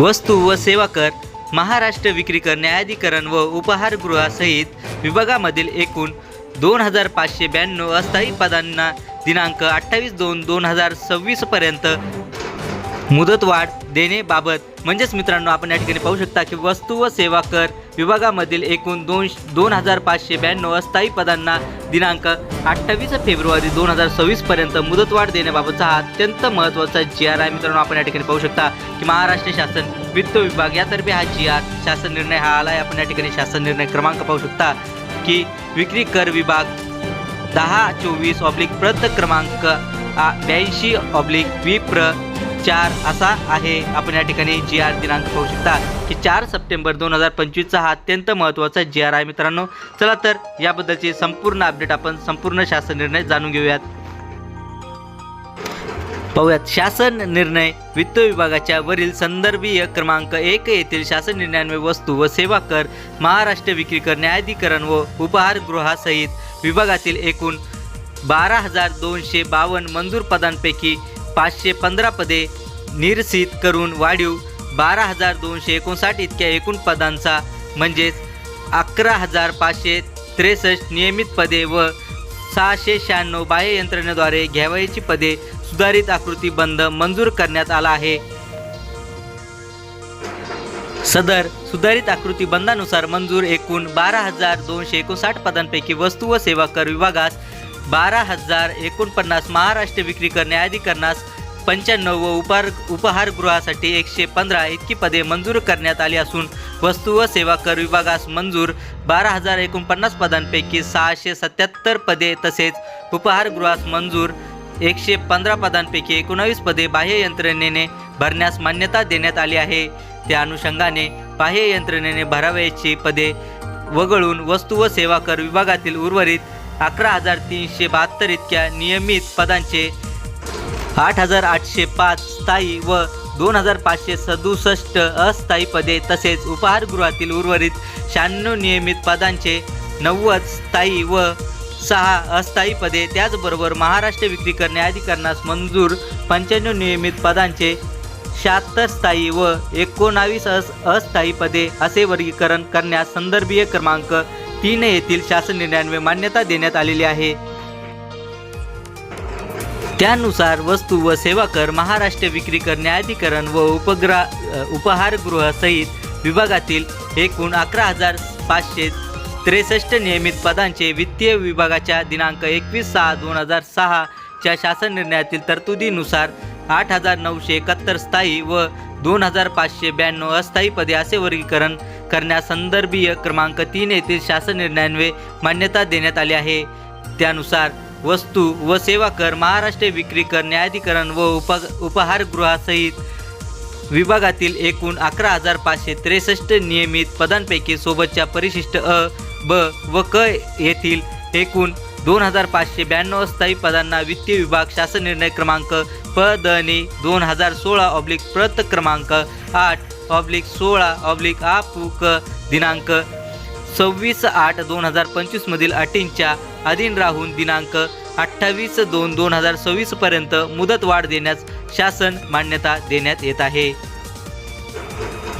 वस्तू व सेवा कर महाराष्ट्र विक्री कर न्यायाधिकरण व उपहारगृहासहित विभागामधील एकूण दोन हजार पाचशे ब्याण्णव अस्थायी पदांना दिनांक अठ्ठावीस दोन दोन हजार सव्वीसपर्यंत मुदतवाढ देणेबाबत म्हणजेच मित्रांनो आपण या ठिकाणी पाहू शकता की वस्तू व सेवा कर विभागामधील एकूण दोन दोन हजार पाचशे ब्याण्णव अस्थायी पदांना दिनांक अठ्ठावीस फेब्रुवारी दोन हजार सव्वीसपर्यंत मुदतवाढ देण्याबाबतचा हा अत्यंत महत्त्वाचा जी आर आहे. मित्रांनो आपण या ठिकाणी पाहू शकता की महाराष्ट्र शासन वित्त विभाग यातर्फे हा जी आर शासन निर्णय हा आला आहे आपण या ठिकाणी शासन निर्णय क्रमांक पाहू शकता की विक्री कर विभाग दहा चोवीस ऑब्लिक प्रत क्रमांक ब्याऐंशी ऑब्लिक विप्र चार असा आहे. आपण या ठिकाणी जी आर दिनांक पाहू शकता की चार सप्टेंबर दोन हजार पंचवीसचा हा अत्यंत महत्त्वाचा जी आर आहे मित्रांनो. चला तर याबद्दलची संपूर्ण अपडेट आपण संपूर्ण शासन निर्णय जाणून घेऊयात. पाहूयात. शासन निर्णय वित्त विभागाच्या वरील संदर्भीय क्रमांक एक येथील शासन निर्णयान्वये वस्तू व सेवा कर महाराष्ट्र विक्री कर न्यायाधिकरण व उपहारगृहासहित विभागातील एकूण बारा हजार दोनशे बावन्न मंजूर पदांपैकी पाचशे पंधरा पदे निरसित करून वाढीव बारा हजार दोनशे एकोणसाठ इतक्या एकूण पदांचा म्हणजेच अकरा हजार पाचशे त्रेसष्ट नियमित पदे व सहाशे शहाण्णव बाह्य यंत्रणेद्वारे घ्यावयाची पदे सुधारित आकृती बंद मंजूर करण्यात आला आहे. सदर सुधारित आकृती बंदानुसार मंजूर एकूण बारा हजार दोनशे एकोणसाठ पदांपैकी वस्तू व सेवा कर विभागास बारा हजार एकोणपन्नास महाराष्ट्र विक्री कर न्यायाधिकरणास पंच्याण्णव व उपहार उपहारगृहासाठी एकशे पंधरा इतकी पदे मंजूर करण्यात आली असून वस्तू व सेवा कर विभागास मंजूर बारा हजार एकोणपन्नास पदांपैकी सहाशे सत्याहत्तर पदे तसेच उपहारगृहास मंजूर एकशे पंधरा पदांपैकी एकोणावीस पदे बाह्य यंत्रणेने भरण्यास मान्यता देण्यात आली आहे. त्या अनुषंगाने बाह्य यंत्रणेने भरावयाची पदे वगळून वस्तू व सेवा कर विभागातील उर्वरित अकरा हजार तीनशे बहात्तर इतक्या नियमित पदांचे आठ हजार आठशे पाच स्थायी व दोन हजार पाचशे सदुसष्ट अस्थायी पदे तसेच उपहारगृहातील उर्वरित शहाण्णव नियमित पदांचे नव्वद स्थायी व सहा अस्थायी पदे त्याचबरोबर महाराष्ट्र विक्री करणे न्यायाधिकरणास मंजूर पंच्याण्णव नियमित पदांचे शहात्तर स्थायी व एकोणावीस अस अस्थायी पदे असे वर्गीकरण करण्यास संदर्भीय क्रमांक तीन येथील शासन निर्णयान्वये मान्यता देण्यात आलेली आहे. त्यानुसार वस्तू व सेवा कर महाराष्ट्र विक्री कर न्यायाधिकरण व उपग्रा उपहारगृहासहित विभागातील एकूण अकरा हजार पाचशे त्रेसष्ट नियमित पदांचे वित्तीय विभागाच्या दिनांक एकवीस सहा दोन हजार सहाच्या शासन निर्णयातील तरतुदीनुसार आठ हजार नऊशे एकाहत्तर स्थायी व दोन हजार पाचशे ब्याण्णव अस्थायी पदे असे वर्गीकरण करण्यासंदर्भीय क्रमांक तीन येथील शासन निर्णयान्वये मान्यता देण्यात आली आहे. त्यानुसार वस्तू व सेवा कर महाराष्ट्र विक्री कर न्यायाधिकरण व उप उपहारगृहासहित विभागातील एकूण अकरा हजार पाचशे त्रेसष्ट नियमित पदांपैकी सोबतच्या परिशिष्ट अ ब व क येथील एकूण दोन हजार पाचशे ब्याण्णव स्थायी पदांना वित्तीय विभाग शासन निर्णय क्रमांक प द दोन हजार सोळा ऑब्लिक प्रत क्रमांक आठ ऑब्लिक सोळा ऑब्लिक आपूक क दिनांक सव्वीस आठ दोन हजार पंचवीसमधील अटींच्या अधीन राहून दिनांक अठ्ठावीस दोन दोन हजार सव्वीसपर्यंत मुदतवाढ देण्यास शासन मान्यता देण्यात येत आहे.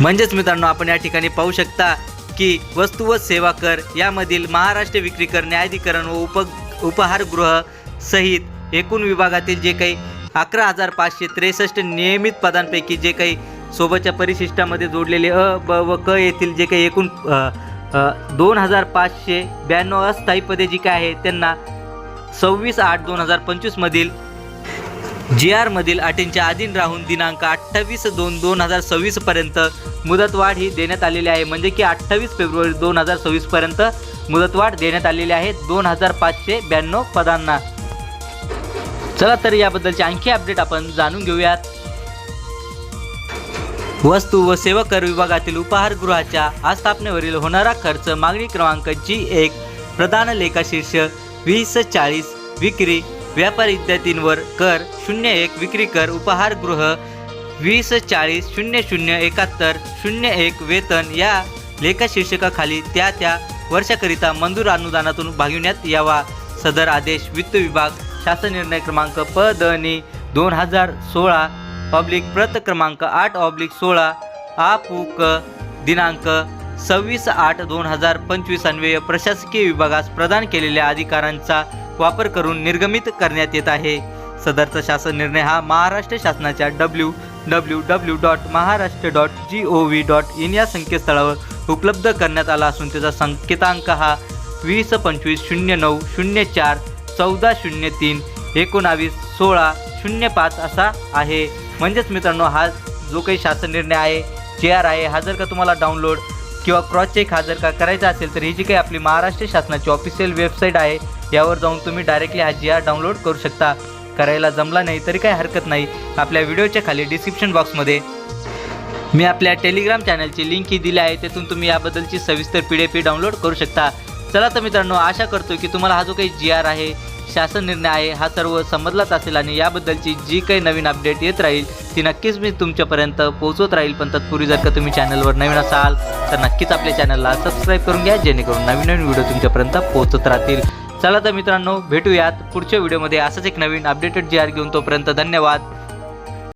म्हणजेच मित्रांनो आपण या ठिकाणी पाहू शकता की वस्तू व सेवा कर यामधील महाराष्ट्र विक्री कर न्यायाधिकरण व उप उपहारगृह सहित एकूण विभागातील जे काही अकरा हजार पाचशे त्रेसष्ट नियमित पदांपैकी जे काही सोबतच्या परिशिष्टामध्ये जोडलेले अ ब व क येथील जे काही एकूण दोन हजार पाचशे ब्याण्णव अस्थायी पदे जी काय आहेत त्यांना सव्वीस आठ दोन हजार पंचवीसमधील जी आरमधील अटींच्या अधीन राहून दिनांक अठ्ठावीस दोन दोन हजार सव्वीसपर्यंत मुदतवाढ ही देण्यात आलेली आहे. म्हणजे की अठ्ठावीस फेब्रुवारी दोन हजार सव्वीसपर्यंत मुदतवाढ देण्यात आलेली आहे दोन हजार पाचशे ब्याण्णव पदांना. चला तर याबद्दलचे आणखी अपडेट आपण जाणून घेऊयात. वस्तू व सेवा कर विभागातील उपहारगृहाच्या आस्थापनेवरील होणारा खर्च मागणी क्रमांक जी एक प्रधान लेखाशीर्ष वीस चाळीस विक्री व्यापार इत्यादींवर कर शून्य एक विक्री कर उपहारगृह वीस चाळीस शून्य शून्य एकाहत्तर शून्य एक वेतन या लेखाशीर्षकाखाली त्या त्या वर्षाकरिता मंजूर अनुदानातून भागविण्यात यावा. सदर आदेश वित्त विभाग शासन निर्णय क्रमांक प द दोन हजार सोळा ऑब्लिक प्रत क्रमांक आठ ऑब्लिक सोळा आ पु क दिनांक सव्वीस आठ दोन हजार पंचवीस अन्वय प्रशासकीय विभागास प्रदान केलेल्या अधिकारांचा वापर करून निर्गमित करण्यात येत आहे. सदरचा शासन निर्णय हा महाराष्ट्र शासनाच्या W W W dot Maharashtra dot G O V dot in या संकेतस्थळावर उपलब्ध करण्यात आला असून त्याचा संकेतांक हा वीस पंचवीस शून्य नऊ शून्य चार चौदा शून्य तीन एकोणावीस सोळा शून्य पाच असा आहे. म्हणजेच मित्रांनो हा जो काही शासन निर्णय आहे जे आर आहे हा जर का तुम्हाला डाउनलोड किंवा क्रॉस चेक हा जर का करायचा असेल तर ही जी काही आपली महाराष्ट्र शासनाची ऑफिशियल वेबसाईट आहे यावर जाऊन तुम्ही डायरेक्टली हा जी आर डाउनलोड करू शकता. करायला जमला नाही तरी काही हरकत नाही. आपल्या व्हिडिओच्या खाली डिस्क्रिप्शन बॉक्समध्ये मी आपल्या टेलिग्राम चॅनलची लिंक ही दिली आहे तेथून तुम्ही याबद्दलची सविस्तर पी डी एफ डाउनलोड करू शकता. चला तर मित्रांनो आशा करतो की तुम्हाला हा जो काही जी आर आहे शासन निर्णय आहे हा सर्व समजलाच असेल आणि याबद्दलची जी काही नवीन अपडेट येत राहील ती नक्कीच मी तुमच्यापर्यंत पोहोचवत राहील. पण तत्पूर्वी जर का तुम्ही चॅनलवर नवीन असाल तर नक्कीच आपल्या चॅनलला सबस्क्राईब करून घ्या जेणेकरून नवीन नवीन व्हिडिओ तुमच्यापर्यंत पोहोचत राहतील. चला तर मित्रांनो भेटूयात पुढच्या व्हिडिओमध्ये असंच एक नवीन अपडेटेड जी आर घेऊन तोपर्यंत धन्यवाद.